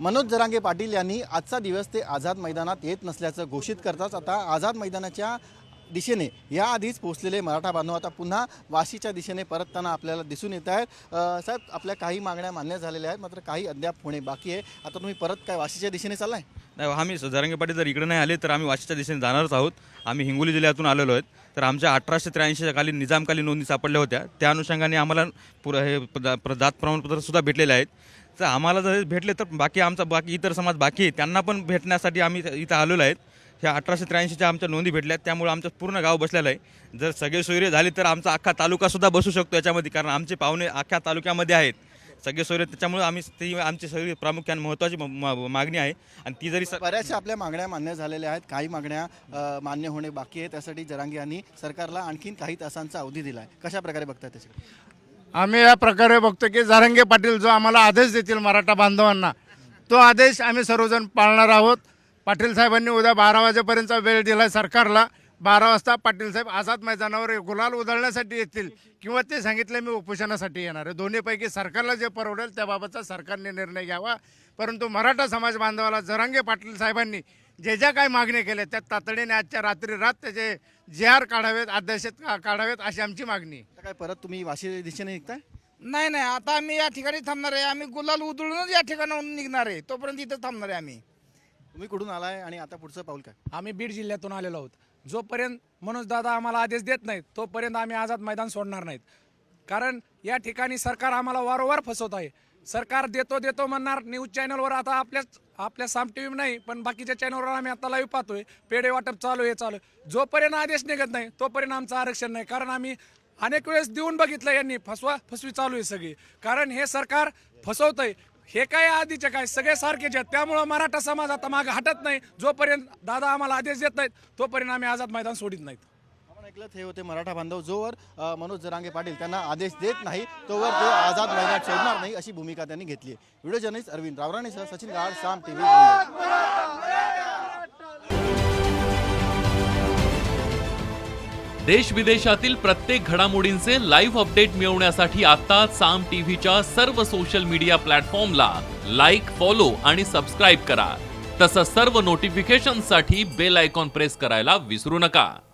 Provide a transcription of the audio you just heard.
मनोज जरांगे पाटील यांनी आजचा दिवस ते आझाद मैदानात येत नसल्याचं घोषित करताच आता आझाद मैदानाच्या दिशेने याआधीच पोहोचलेले मराठा बांधव आता पुन्हा वाशीच्या दिशेने परतताना आपल्याला दिसून येत आहेत. साहेब आपल्या काही मागण्या मान्य झालेल्या आहेत मात्र काही अद्याप होणे बाकी आहे. आता तुम्ही परत काय वाशीच्या दिशेने चाललाय? नाही हो, आम्ही जरांगे पाटील जर इकडे नाही आले तर आम्ही वाशीच्या दिशेने जाणारच आहोत. आम्ही हिंगोली जिल्ह्यातून आलेलो आहेत. तर आमच्या अठराशे त्र्याऐंशीच्या खाली निजामकालीन नोंदी सापडल्या होत्या. त्या अनुषंगाने आम्हाला पुर हे प्र- जात प्रमाणपत्रसुद्धा भेटलेले आहेत. तर आम्हाला जर भेटले तर बाकी आमचा बाकी इतर समाज बाकी आहे त्यांना पण भेटण्यासाठी आम्ही इथं आलेलो आहेत. ह्या अठराशे त्र्याऐंशीच्या आमच्या नोंदी भेटल्या आहेत त्यामुळे आमचं पूर्ण गाव बसलेलं आहे. जर सगळे सोयरे झाले तर आमचा अख्खा तालुकासुद्धा बसू शकतो याच्यामध्ये कारण आमचे पाहुणे अख्ख्या तालुक्यामध्ये आहेत. सगळे सोयरे त्याच्यामुळे आम्ही ती आमची सगळी प्रामुख्याने महत्त्वाची म- मागणी आहे. आणि ती जरी बऱ्याचशा आपल्या मागण्या मान्य झालेल्या आहेत काही मागण्या मान्य होणे बाकी आहे त्यासाठी जरांगे यांनी सरकारला आणखीन काही तासांचा अवधी दिला आहे कशा प्रकारे बघताय त्याच्याकडे? आम्ही या प्रकारे बघतो की जारंगे पाटील जो आम्हाला आदेश देतील मराठा बांधवांना तो आदेश आम्ही सर्वजण पाळणार आहोत. पाटील साहेबांनी उद्या बारा वाजेपर्यंतचा वेळ दिला आहे सरकारला. बारा वाजता पाटील साहेब आझाद मैदानावर गुलाल उधळण्यासाठी येतील किंवा ते सांगितले मी उपोषणासाठी येणार आहे. दोन्हीपैकी सरकारला जे परवडेल त्याबाबतचा सरकारने निर्णय घ्यावा. परंतु मराठा समाज बांधवाला जरांगे पाटील साहेबांनी जे ज्या काही मागण्या केल्या त्या तातडीने आजच्या रात्री रात त्याचे जे आर काढावेत अध्यादेश का- काढावेत अशी आमची मागणी. आता काय परत तुम्ही वाशी दिशेने निघताय? नाही नाही आता आम्ही या ठिकाणी थांबणार आहे. आम्ही गुलाल उधळूनच या ठिकाणाहून निघणार आहे. तोपर्यंत इथं थांबणार आहे आम्ही. तुम्ही कुठून आलाय आणि आता पुढचं पाऊल काय? आम्ही बीड जिल्ह्यातून आलेलो आहोत. जोपर्यंत मनोज दादा आम्हाला आदेश देत नाहीत तोपर्यंत आम्ही आझाद मैदान सोडणार नाहीत. कारण या ठिकाणी सरकार आम्हाला वारंवार फसवत आहे. सरकार देतो देतो म्हणणार न्यूज चॅनलवर आता आपल्याच आपल्या साम टी व्ही नाही पण बाकीच्या चॅनलवर आम्ही आता लाईव्ह पाहतोय. पेढे वाटप चालू आहे चालू आहे. जोपर्यंत आदेश निघत नाही तोपर्यंत आमचं आरक्षण नाही. कारण आम्ही अनेक वेळेस देऊन बघितलं यांनी फसवा फसवी चालू आहे सगळी. कारण हे सरकार फसवतंय. हे काय आधीचे काय सगळे सारखेच आहेत. त्यामुळं मराठा समाज आता मागं हटत नाही. जोपर्यंत दादा आम्हाला आदेश देत नाहीत तोपर्यंत आम्ही आझाद मैदान सोडित नाहीत. ऐकलं हे होते मराठा बांधव जोवर मनोज जरांगे पाटील. त्यांना आदेश देत नाही तोवर ते आझाद मैदान सोडणार नाही अशी भूमिका त्यांनी घेतली व्हिडिओ जर्नलिस्ट अरविंद रावराणेसह सचिन गाड साम टीव्ही देश विदेशातील प्रत्येक घडामोडींचे लाईव्ह अपडेट मिळवण्यासाठी आता साम टीव्हीच्या सर्व सोशल मीडिया प्लॅटफॉर्मला लाईक फॉलो आणि सबस्क्राईब करा. तसंच सर्व नोटिफिकेशनसाठी बेल आयकॉन प्रेस करायला विसरू नका.